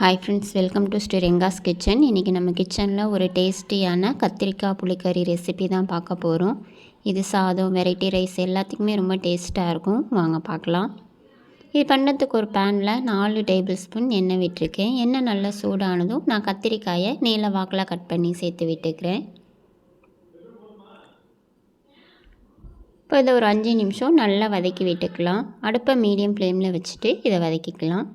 Hi friends welcome to Sriranga's kitchen இன்றைக்கி நம்ம கிச்சனில் ஒரு டேஸ்டியான கத்திரிக்காய் புளிக்கறி ரெசிபி தான் பார்க்க போகிறோம் இது சாதம் வெரைட்டி ரைஸ் எல்லாத்துக்குமே ரொம்ப டேஸ்ட்டாக இருக்கும். வாங்க பார்க்கலாம். இது பண்ணுறதுக்கு ஒரு பேனில் நாலு டேபிள் ஸ்பூன் எண்ணெய் விட்டுருக்கேன். எண்ணெய் நல்லா சூடானதும் நான் கத்திரிக்காயை நீல வாக்கில் கட் பண்ணி சேர்த்து விட்டுக்கிறேன். இப்போ இதை ஒரு அஞ்சு நிமிஷம் நல்லா வதக்கி விட்டுக்கலாம். அடுப்பை மீடியம் ஃப்ளேமில் வச்சுட்டு இதை வதக்கிக்கலாம்.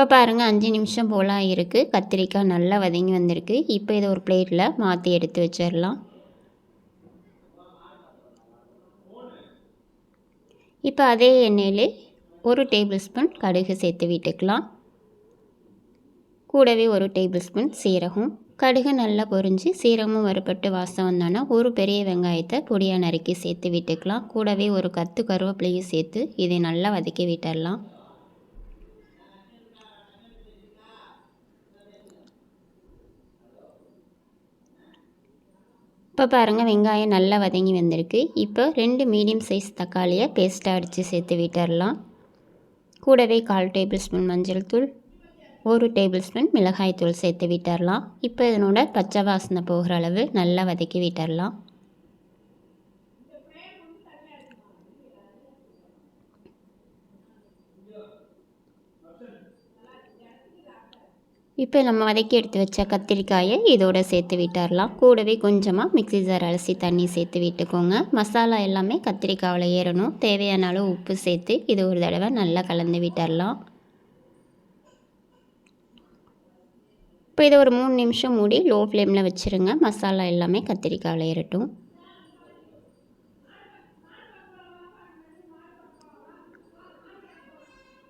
இப்போ பாருங்கள் அஞ்சு நிமிஷம் போல் இருக்குது கத்திரிக்காய் நல்லா வதங்கி வந்திருக்கு. இப்போ இதை ஒரு பிளேட்டில் மாற்றி எடுத்து வச்சிடலாம் இப்போ அதே எண்ணெயில் ஒரு டேபிள் ஸ்பூன் கடுகு சேர்த்து விட்டுக்கலாம். கூடவே ஒரு டேபிள் ஸ்பூன் சீரகம். கடுகு நல்லா பொரிஞ்சு சீரகமும் வறுபட்டு வாசம் வந்தோன்னா ஒரு பெரிய வெங்காயத்தை பொடியாக நறுக்கி சேர்த்து விட்டுக்கலாம். கூடவே ஒரு கத்து கருவேப்பிலையும் சேர்த்து இதை நல்லா வதக்கி விட்டுடலாம் இப்போ பாருங்கள் வெங்காயம் நல்லா வதங்கி வந்திருக்கு. இப்போ ரெண்டு மீடியம் சைஸ் தக்காளியை பேஸ்ட்டாக அடித்து சேர்த்து விட்டுடலாம் கூடவே கால் டேபிள் ஸ்பூன் மஞ்சள் தூள் ஒரு டேபிள் ஸ்பூன் மிளகாய் தூள் சேர்த்து விட்டுடலாம் இப்போ இதனோட பச்சை வாசனை போகிற அளவு நல்லா வதக்கி விட்டுடலாம் இப்போ நம்ம வதக்கி எடுத்து வச்ச கத்திரிக்காயை இதோடு சேர்த்து விட்டுடலாம் கூடவே கொஞ்சமாக மிக்சி ஜார் அலசி தண்ணி சேர்த்து விட்டுக்கோங்க. மசாலா எல்லாமே கத்திரிக்காயில் ஏறணும். தேவையான அளவு உப்பு சேர்த்து இது ஒரு தடவை நல்லா கலந்து விட்டுடலாம் இப்போ இதை ஒரு மூணு நிமிஷம் மூடி லோ ஃப்ளேமில் வச்சுருங்க. மசாலா எல்லாமே கத்திரிக்காயில் ஏறட்டும்.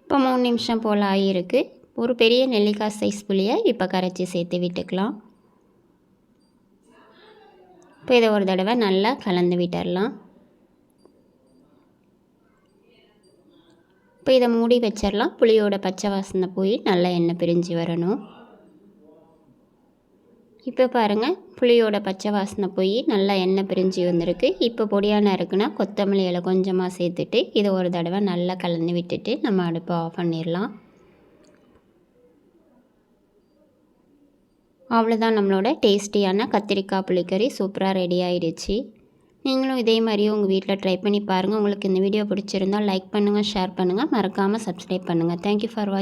இப்போ மூணு நிமிஷம் போல் ஆகியிருக்கு ஒரு பெரிய நெல்லிக்காய் சைஸ் புளியை இப்போ கரைச்சி சேர்த்து விட்டுக்கலாம். இப்போ இதை ஒரு தடவை நல்லா கலந்து விட்டுடலாம். இப்போ இதை மூடி வச்சிடலாம். புளியோட பச்சை வாசனை போய் நல்லா எண்ணெய் பிரிஞ்சு வரணும். இப்போ பாருங்கள் புளியோட பச்சை வாசனை போய் நல்லா எண்ணெய் பிரிஞ்சு வந்திருக்கு. இப்போ பொடியான இருக்குன்னா கொத்தமல்லி இலை கொஞ்சமாக சேர்த்துட்டு இதை ஒரு தடவை நல்லா கலந்து விட்டுட்டு நம்ம அடுப்பை ஆஃப் பண்ணிடலாம். அவ்வளோதான் நம்மளோட டேஸ்டியான கத்திரிக்காய் புளிக்கறி சூப்பராக ரெடி ஆகிடுச்சு நீங்களும் இதே மாதிரியே உங்கள் வீட்டில் ட்ரை பண்ணி பாருங்கள் உங்களுக்கு இந்த வீடியோ பிடிச்சிருந்தால் லைக் பண்ணுங்கள் ஷேர் பண்ணுங்கள் மறக்காமல் சப்ஸ்கிரைப் பண்ணுங்கள் தேங்க்யூ ஃபார் வாட்ச்